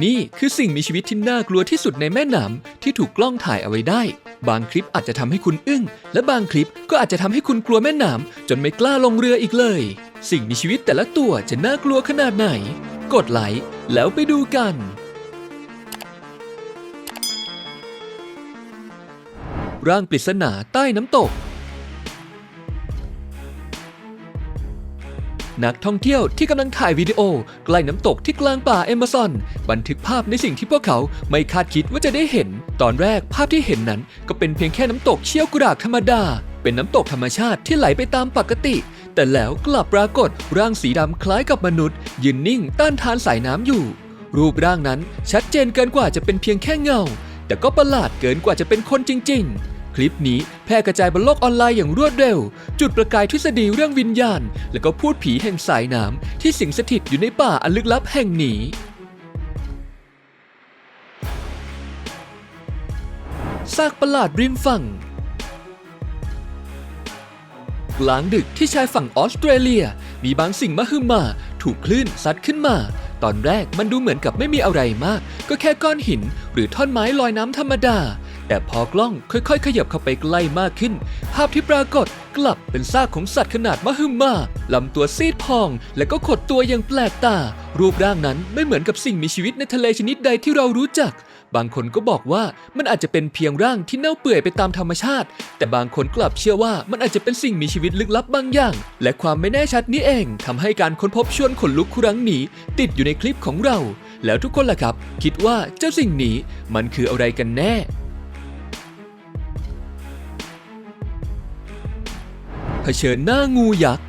นี่คือสิ่งมีชีวิตที่น่ากลัวที่สุดในแม่น้ำที่ถูกกล้องถ่ายเอาไว้ได้ บางคลิปอาจจะทำให้คุณอึ้ง และบางคลิปก็อาจจะทำให้คุณกลัวแม่น้ำจนไม่กล้าลงเรืออีกเลย สิ่งมีชีวิตแต่ละตัวจะน่ากลัวขนาดไหน กดไลค์แล้วไปดูกัน ร่างปริศนาใต้น้ำตก นักท่องเที่ยวที่กำลังถ่ายวิดีโอ ใกล้น้ำตกที่กลางป่าเอมะซอน บันทึกภาพในสิ่งที่พวกเขาไม่คาดคิดว่าจะได้เห็น ตอนแรกภาพที่เห็นนั้น ก็เป็นเพียงแค่น้ำตกเชี่ยวกรากธรรมดา เป็นน้ำตกธรรมชาติที่ไหลไปตามปกติ แต่แล้วกลับปรากฏร่างสีดำคล้ายกับมนุษย์ ยืนนิ่งต้านทานสายน้ำอยู่ รูปร่างนั้นชัดเจนเกินกว่าจะเป็นเพียงแค่เงาแต่ก็ประหลาดเกินกว่าจะเป็นคนจริง ๆ คลิปนี้แพร่กระจายบนโลกออนไลน์อย่างรวดเร็ว จุดประกายทฤษฎีเรื่องวิญญาณ และก็พูดผีแห่งสายน้ำที่สิงสถิตอยู่ในป่าอันลึกลับแห่งนี้ ซากประหลาดริมฝั่ง กลางดึกที่ชายฝั่งออสเตรเลีย มีบางสิ่งมหึมา ถูกคลื่นซัดขึ้นมา ตอนแรกมันดูเหมือนกับไม่มีอะไรมาก ก็แค่ก้อนหิน หรือท่อนไม้ลอยน้ำธรรมดา แต่พอกล้องค่อยๆ ขยับเข้าไปใกล้มากขึ้น ภาพที่ปรากฏกลับเป็นซากของสัตว์ขนาดมหึมาลำตัวซีดพอง และก็ขดตัวอย่างแปลกตา รูปร่างนั้นไม่เหมือนกับสิ่งมีชีวิตในทะเลชนิดใดที่เรารู้จัก บางคนก็บอกว่ามันอาจจะเป็นเพียงร่างที่เน่าเปื่อยไปตามธรรมชาติ แต่บางคนกลับเชื่อว่ามันอาจจะเป็นสิ่งมีชีวิตลึกลับบางอย่าง และความไม่แน่ชัดนี้เองทำให้การค้นพบชวนขนลุกครั้งนี้ติดอยู่ในคลิปของเรา แล้วทุกคนล่ะครับ คิดว่าเจ้าสิ่งนี้มันคืออะไรกันแน่ เผชิญหน้างูยักษ์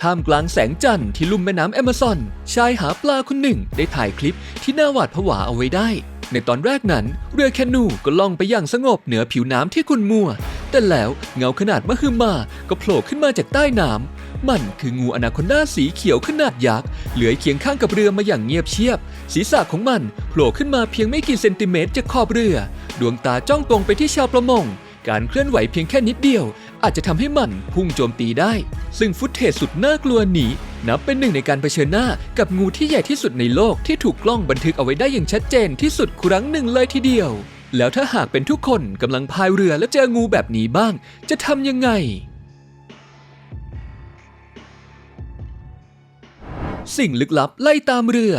ท่ามกลางแสงจันทร์ที่ลุ่มแม่น้ำแอมะซอน ชายหาปลาคนหนึ่งได้ถ่ายคลิปที่น่าหวาดผวาเอาไว้ได้ ในตอนแรกนั้น เรือแคนูก็ล่องไปอย่างสงบเหนือผิวน้ำที่คุณมัว แต่แล้วเงาขนาดมหึมาก็โผล่ขึ้นมาจากใต้น้ำมันคืองูอนาคอนดาสีเขียวขนาดยักษ์เลื้อยเคียงข้างกับเรือมาอย่างเงียบเชียบ ศีรษะของมันโผล่ขึ้นมาเพียงไม่กี่เซนติเมตรจากขอบเรือ ดวงตาจ้องตรงไปที่ชาวประมง การเคลื่อนไหวเพียงแค่นิดเดียว อาจจะทำให้มันพุ่งโจมตีได้ ซึ่งฟุตเทจสุดน่ากลัวนี้นับเป็นหนึ่งในการเผชิญหน้ากับงูที่ใหญ่ที่สุดในโลกที่ถูกกล้องบันทึกเอาไว้ได้อย่างชัดเจนที่สุดครั้งหนึ่งเลยทีเดียว แล้วถ้าหากเป็นทุกคนกำลังพายเรือแล้วเจองูแบบนี้บ้าง จะทำยังไง สิ่งลึกลับไล่ตามเรือ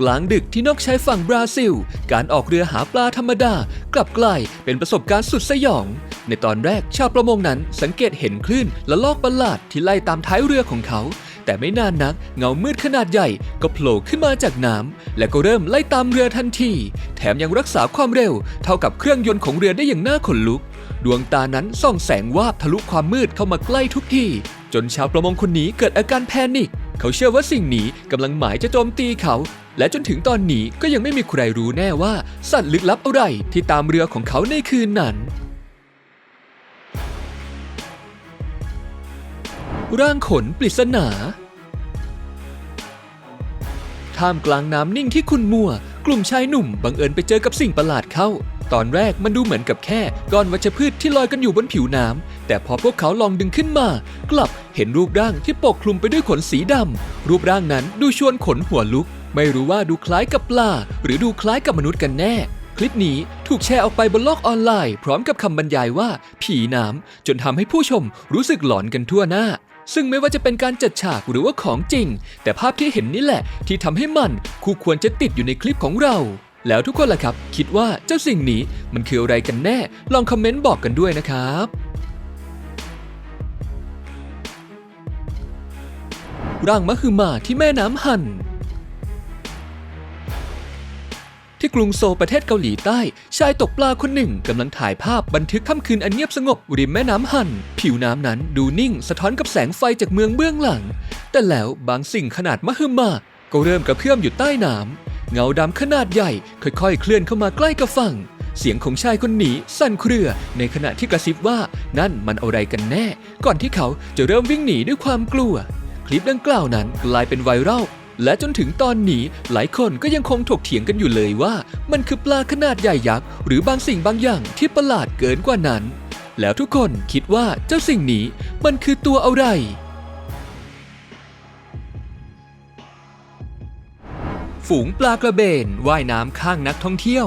กลางดึกที่นอกชายฝั่งบราซิล การออกเรือหาปลาธรรมดา กลับกลายเป็นประสบการณ์สุดสยอง ในตอนแรกชาวประมงนั้นสังเกตเห็นคลื่นและลอกประหลาดที่ไล่ตามท้ายเรือของเขา แต่ไม่นานนักเงามืดขนาดใหญ่ก็โผล่ขึ้นมาจากน้ำและก็เริ่มไล่ตามเรือทันที แถมยังรักษาความเร็ว เท่ากับเครื่องยนต์ของเรือได้อย่างน่าขนลุก ดวงตานั้นส่องแสงวาบทะลุความมืดเข้ามาใกล้ทุกทีจนชาวประมงคนนี้เกิดอาการแพนิคเขาเชื่อว่าสิ่งนี้กำลังหมายจะโจมตีเขา และจนถึงตอนนี้ก็ยังไม่มีใครรู้แน่ว่า สัตว์ลึกลับอะไรที่ตามเรือของเขาในคืนนั้น ร่างขนปริศนาท่ามกลางน้ำนิ่งที่คุณมัว กลุ่มชายหนุ่มบังเอิญไปเจอกับสิ่งประหลาดเข้า ตอนแรกมันดูเหมือนกับแค่ก้อนวัชพืชที่ลอยกันอยู่บนผิวน้ำแต่พอพวกเขาลองดึงขึ้นมา กลับเห็นรูปร่างที่ปกคลุมไปด้วยขนสีดำรูปร่างนั้นดูชวนขนหัวลุก ไม่รู้ว่าดูคล้ายกับปลา หรือดูคล้ายกับมนุษย์กันแน่ คลิปนี้ถูกแชร์ออกไปบนโลกออนไลน์ พร้อมกับคำบรรยายว่า ผีน้ำจนทำให้ผู้ชมรู้สึกหลอนกันทั่วหน้า ซึ่งไม่ว่าจะเป็นการจัดฉากหรือว่าของจริง แต่ภาพที่เห็นนี่แหละ ที่ทำให้มันคู่ควรจะติดอยู่ในคลิปของเรา แล้วทุกคนล่ะครับ คิดว่าเจ้าสิ่งนี้มันคืออะไรกันแน่ ลองคอมเมนต์บอกกันด้วยนะครับร่างมหึมาที่แม่น้ำหัน ที่กรุงโซลประเทศเกาหลีใต้ ชายตกปลาคนหนึ่งกำลังถ่ายภาพบันทึกค่ำคืนอันเงียบสงบริมแม่น้ำหัน ผิวน้ำนั้นดูนิ่งสะท้อนกับแสงไฟจากเมืองเบื้องหลัง แต่แล้วบางสิ่งขนาดมหึมาก็เริ่มกระเพื่อมอยู่ใต้น้ำเงาดำขนาดใหญ่ ค่อยๆ เคลื่อนเข้ามาใกล้กับฝั่ง เสียงของชายคนนี้สั่นเครือ ในขณะที่กระซิบว่านั่นมันอะไรกันแน่ ก่อนที่เขาจะเริ่มวิ่งหนีด้วยความกลัว คลิปดังกล่าวนั้นกลายเป็นไวรัล และจนถึงตอนนี้หลายคนก็ยังคงถกเถียงกันอยู่เลยว่า มันคือปลาขนาดใหญ่ยักษ์หรือบางสิ่งบางอย่างที่ประหลาดเกินกว่านั้น แล้วทุกคนคิดว่าเจ้าสิ่งนี้มันคือตัวอะไร ฝูงปลากระเบนว่ายน้ำข้างนักท่องเที่ยว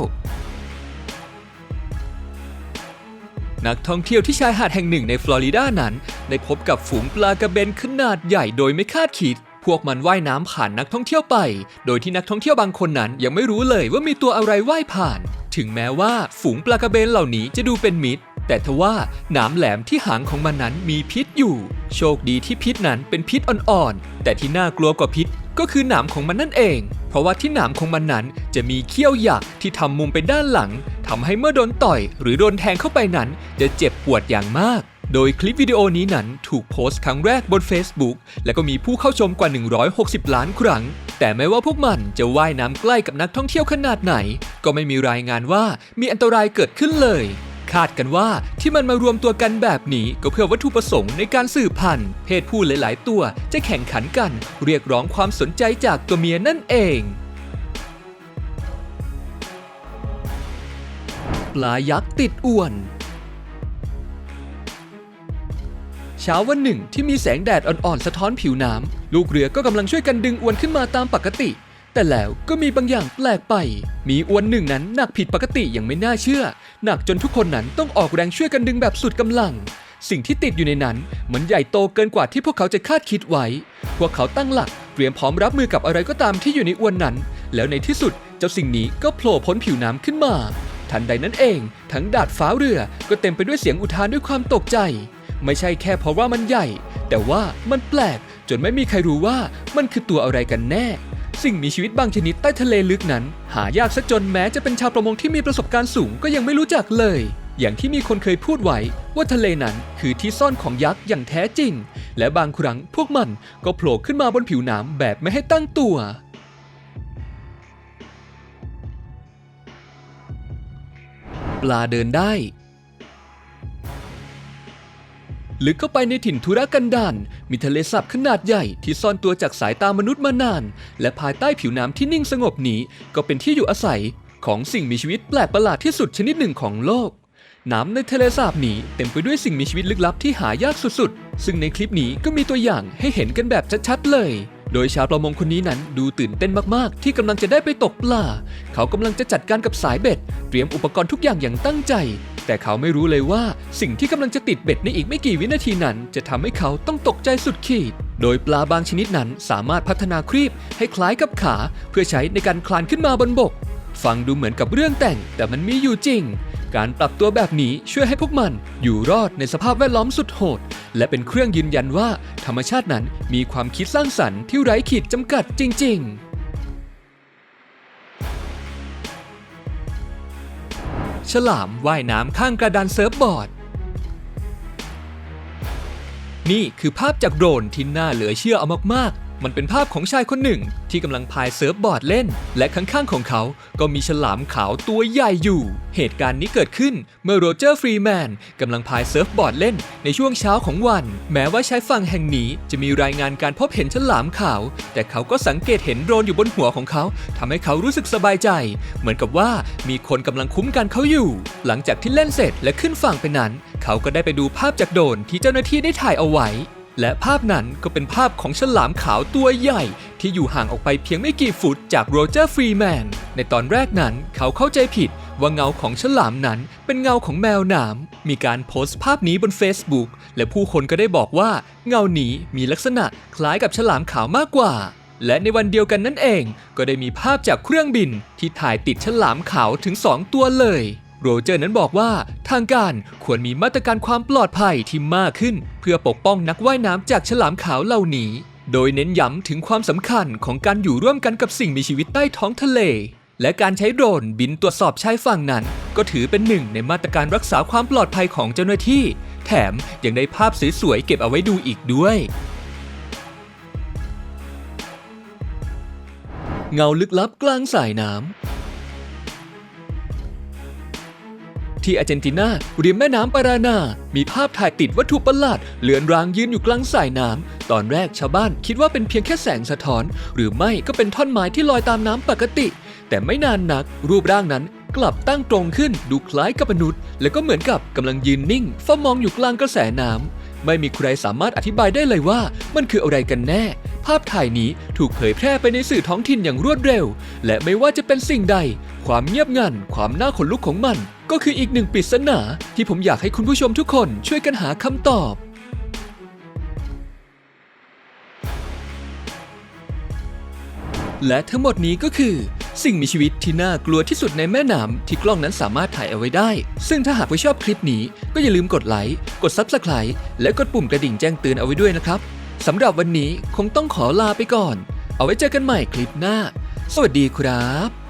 นักท่องเที่ยวที่ชายหาดแห่งหนึ่งในฟลอริดานั้น ได้พบกับฝูงปลากระเบนขนาดใหญ่โดยไม่คาดคิด พวกมันว่ายน้ำผ่านนักท่องเที่ยวไป โดยที่นักท่องเที่ยวบางคนนั้นยังไม่รู้เลยว่ามีตัวอะไรว่ายผ่าน ถึงแม้ว่าฝูงปลากระเบนเหล่านี้จะดูเป็นมิตร แต่ทว่าหนามแหลมที่หางของมันนั้นมีพิษอยู่ โชคดีที่พิษนั้นเป็นพิษอ่อนๆ แต่ที่น่ากลัวกว่าพิษก็คือหนามของมันนั่นเอง เพราะว่าที่หนามของมันนั้นจะมีเขี้ยวหยักที่ทำมุมไปด้านหลังทำให้เมื่อโดนต่อย หรือโดนแทงเข้าไปนั้น จะเจ็บปวดอย่างมาก โดยคลิปวิดีโอนี้นั้นถูกโพสต์ครั้งแรกบน Facebook และก็มีผู้เข้าชมกว่า 160 ล้านครั้ง แต่แม้ว่าพวกมันจะว่ายน้ำใกล้กับนักท่องเที่ยวขนาดไหน ก็ไม่มีรายงานว่ามีอันตรายเกิดขึ้นเลย คาดกันว่าที่มันมารวมตัวกันแบบนี้ก็เพื่อวัตถุประสงค์ในการสืบพันธุ์ เพศผู้หลาย ๆ ตัวจะแข่งขันกัน เรียกร้องความสนใจจากตัวเมียนั่นเองปลายักษ์ติดอ้วน เช้าวันหนึ่งที่มีแสงแดดอ่อนๆ สะท้อนผิวน้ำลูกเรือก็กำลังช่วยกันดึงอวนขึ้นมาตามปกติ แต่แล้วก็มีบางอย่างแปลกไป มีอวนหนึ่งนั้นหนักผิดปกติอย่างไม่น่าเชื่อ หนักจนทุกคนนั้นต้องออกแรงช่วยกันดึงแบบสุดกำลัง สิ่งที่ติดอยู่ในนั้นมันใหญ่โตเกินกว่าที่พวกเขาจะคาดคิดไว้ พวกเขาตั้งหลักเตรียมพร้อมรับมือกับอะไรก็ตามที่อยู่ในอวนนั้น แล้วในที่สุดเจ้าสิ่งนี้ก็โผล่พ้นผิวน้ำขึ้นมา ทันใดนั้นเอง ทั้งดาดฟ้าเรือก็เต็มไปด้วยเสียงอุทานด้วยความตกใจ ไม่ใช่แค่เพราะว่ามันใหญ่ แต่ว่ามันแปลกจนไม่มีใครรู้ว่ามันคือตัวอะไรกันแน่ สิ่งมีชีวิตบางชนิดใต้ทะเลลึกนั้น หายากซะจนแม้จะเป็นชาวประมงที่มีประสบการณ์สูงก็ยังไม่รู้จักเลย อย่างที่มีคนเคยพูดไว้ว่าทะเลนั้นคือที่ซ่อนของยักษ์อย่างแท้จริง และบางครั้งพวกมันก็โผล่ขึ้นมาบนผิวน้ำแบบไม่ให้ตั้งตัวปลาเดินได้ ลึกเข้าไปในถิ่นทุรกันดารมีทะเลสาบขนาดใหญ่ที่ซ่อนตัวจากสายตามนุษย์มานาน และภายใต้ผิวน้ำที่นิ่งสงบนี้ ก็เป็นที่อยู่อาศัยของสิ่งมีชีวิตแปลกประหลาดที่สุดชนิดหนึ่งของโลก น้ำในทะเลสาบนี้เต็มไปด้วยสิ่งมีชีวิตลึกลับที่หายากสุดๆ ซึ่งในคลิปนี้ก็มีตัวอย่างให้เห็นกันแบบชัดๆเลย โดยชาวประมงคนนี้นั้นดูตื่นเต้นมากๆ ที่กำลังจะได้ไปตกปลา เขากำลังจะจัดการกับสายเบ็ด เตรียมอุปกรณ์ทุกอย่างอย่างตั้งใจ แต่เขาไม่รู้เลยว่าสิ่งที่กำลังจะติดเบ็ดในอีกไม่กี่วินาทีนั้น จะทำให้เขาต้องตกใจสุดขีด โดยปลาบางชนิดนั้นสามารถพัฒนาครีบให้คล้ายกับขาเพื่อใช้ในการคลานขึ้นมาบนบก ฟังดูเหมือนกับเรื่องแต่ง แต่มันมีอยู่จริง การปรับตัวแบบนี้ช่วยให้พวกมันอยู่รอดในสภาพแวดล้อมสุดโหด และเป็นเครื่องยืนยันว่าธรรมชาตินั้นมีความคิดสร้างสรรค์ที่ไร้ขีดจำกัดจริง ๆ ฉลามว่ายน้ำข้างกระดานเซิร์ฟบอร์ด นี่คือภาพจากโดรนที่น่าเหลือเชื่อเอามากๆ มันเป็นภาพของชายคนหนึ่ง ที่กำลังพายเซิร์ฟบอร์ดเล่น และข้างๆของเขาก็มีฉลามขาวตัวใหญ่อยู่ เหตุการณ์นี้เกิดขึ้นเมื่อโรเจอร์ฟรีแมนกำลังพายเซิร์ฟบอร์ดเล่นในช่วงเช้าของวัน แม้ว่าชายฝั่งแห่งนี้จะมีรายงานการพบเห็นฉลามขาว แต่เขาก็สังเกตเห็นโดรนอยู่บนหัวของเขาทำให้เขารู้สึกสบายใจ เหมือนกับว่ามีคนกำลังคุ้มกันเขาอยู่ หลังจากที่เล่นเสร็จและขึ้นฝั่งไปนั้น เขาก็ได้ไปดูภาพจากโดรนที่เจ้าหน้าที่ได้ถ่ายเอาไว้ และภาพนั้นก็เป็นภาพของฉลามขาวตัวใหญ่ ที่อยู่ห่างออกไปเพียงไม่กี่ฟุตจากโรเจอร์ฟรีแมน ในตอนแรกนั้นเขาเข้าใจผิดว่าเงาของฉลามนั้นเป็นเงาของแมวน้ำมีการโพสต์ภาพนี้บน Facebook และผู้คนก็ได้บอกว่าเงานี้มีลักษณะคล้ายกับฉลามขาวมากกว่า และในวันเดียวกันนั่นเอง ก็ได้มีภาพจากเครื่องบินที่ถ่ายติดฉลามขาวถึง 2 ตัวเลย โรเจอร์นั้นบอกว่า ทางการควรมีมาตรการความปลอดภัยที่มากขึ้น เพื่อปกป้องนักว่ายน้ำจากฉลามขาวเหล่านี้ โดยเน้นย้ำถึงความสำคัญของการอยู่ร่วมกันกับสิ่งมีชีวิตใต้ท้องทะเล และการใช้โดรนบินตรวจสอบชายฝั่งนั้น ก็ถือเป็นหนึ่งในมาตรการรักษาความปลอดภัยของเจ้าหน้าที่ แถมยังได้ภาพสวยๆเก็บเอาไว้ดูอีกด้วยเงาลึกลับกลางสายน้ำ ที่อาร์เจนตินาริมแม่น้ำปารานา มีภาพถ่ายติดวัตถุประหลาดเลือนรางยืนอยู่กลางสายน้ำ ตอนแรกชาวบ้านคิดว่าเป็นเพียงแค่แสงสะท้อน หรือไม่ก็เป็นท่อนไม้ที่ลอยตามน้ำปกติ แต่ไม่นานนัก รูปร่างนั้นกลับตั้งตรงขึ้นดูคล้ายกับมนุษย์ และก็เหมือนกับกำลังยืนนิ่งเฝ้ามองอยู่กลางกระแสน้ำไม่มีใครสามารถอธิบายได้เลยว่ามันคืออะไรกันแน่ ภาพถ่ายนี้ถูกเผยแพร่ไปในสื่อท้องถิ่นอย่างรวดเร็ว และไม่ว่าจะเป็นสิ่งใด ความเงียบงัน ความน่าขนลุกของมัน ก็คืออีกหนึ่งปริศนาที่ผมอยากให้คุณผู้ชมทุกคนช่วยกันหาคำตอบ และทั้งหมดนี้ก็คือ สิ่งมีชีวิตที่น่ากลัวที่สุดในแม่น้ำที่กล้องนั้นสามารถถ่ายเอาไว้ได้ ซึ่งถ้าหากว่าชอบคลิปนี้ก็อย่าลืมกดไลค์ กด Subscribe และกดปุ่มกระดิ่งแจ้งเตือนเอาไว้ด้วยนะครับ สำหรับวันนี้คงต้องขอลาไปก่อน เอาไว้เจอกันใหม่คลิปหน้า สวัสดีครับ